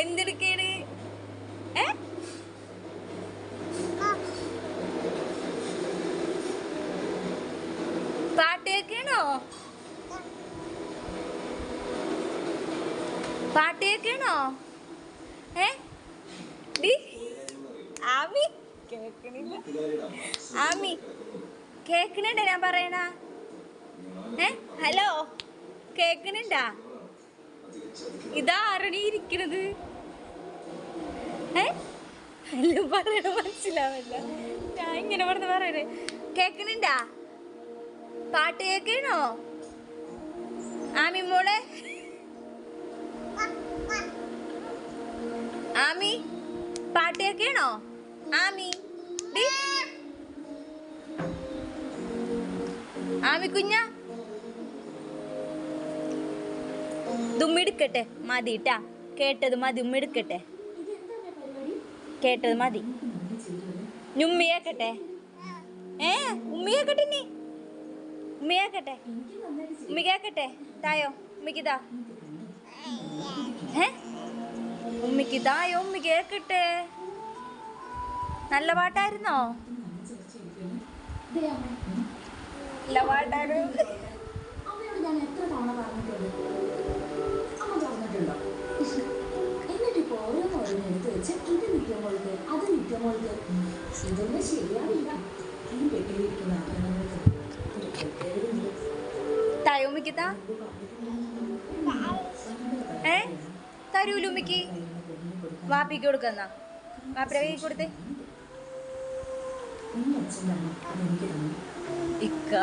എന്തെടുക്കേണ്? ഏ? പാട്ട് കേൾക്കണോ? പാട്ട് കേൾക്കണോ? ഏ? ഡി? ആമി? കേക്കണില്ല ആമി കേക്കണുണ്ട് ഞാൻ പറയണ? ഏ? ഹലോ കേക്കണുണ്ടാ ഇതാരണി ഇരിക്കണത്? ഇങ്ങനെ പാട്ട് കേക്കണോ? ആമി മോളെ? ആമി പാട്ട് കേക്കണോ? ആമി. ആമി കുഞ്ഞ. ദുമ്മിടുക്കട്ടെ മതി ട്ടാ കേട്ടത് മതി ഉമ്മിടുക്കട്ടെ കേട്ടത് മതി. ഉമ്മിയാക്കട്ടെ. ഏ ഉമ്മിയാക്കട്ടെ നീ ഉമ്മിയാക്കട്ടെ. ഉമ്മിക്കാക്കട്ടെ. കേക്കട്ടെ തായോ ഉമ്മിക്ക് താ ഏ? ഉമ്മിക്ക് തായോ ഉമ്മി കേക്കട്ടെ. നല്ല പാട്ടായിരുന്നോ? നല്ല പാട്ടായിരുന്നു നിൽക്കുമ്പോഴേക്ക് ഇതൊന്നും ശരിയാവില്ല. ഈ പെട്ടിയിലിരിക്കുന്ന ആഗ്രഹങ്ങൾക്ക് ഒരു പ്രത്യേകതയുണ്ട്. തായോ ഉമ്മിക്ക് താ. ഏ? തരൂല ഉമ്മിക്ക്. വാപ്പിക്ക് കൊടുക്കുന്ന വാപ്പിയുടെ കൈ കൊടുത്തേ. ഇക്ക.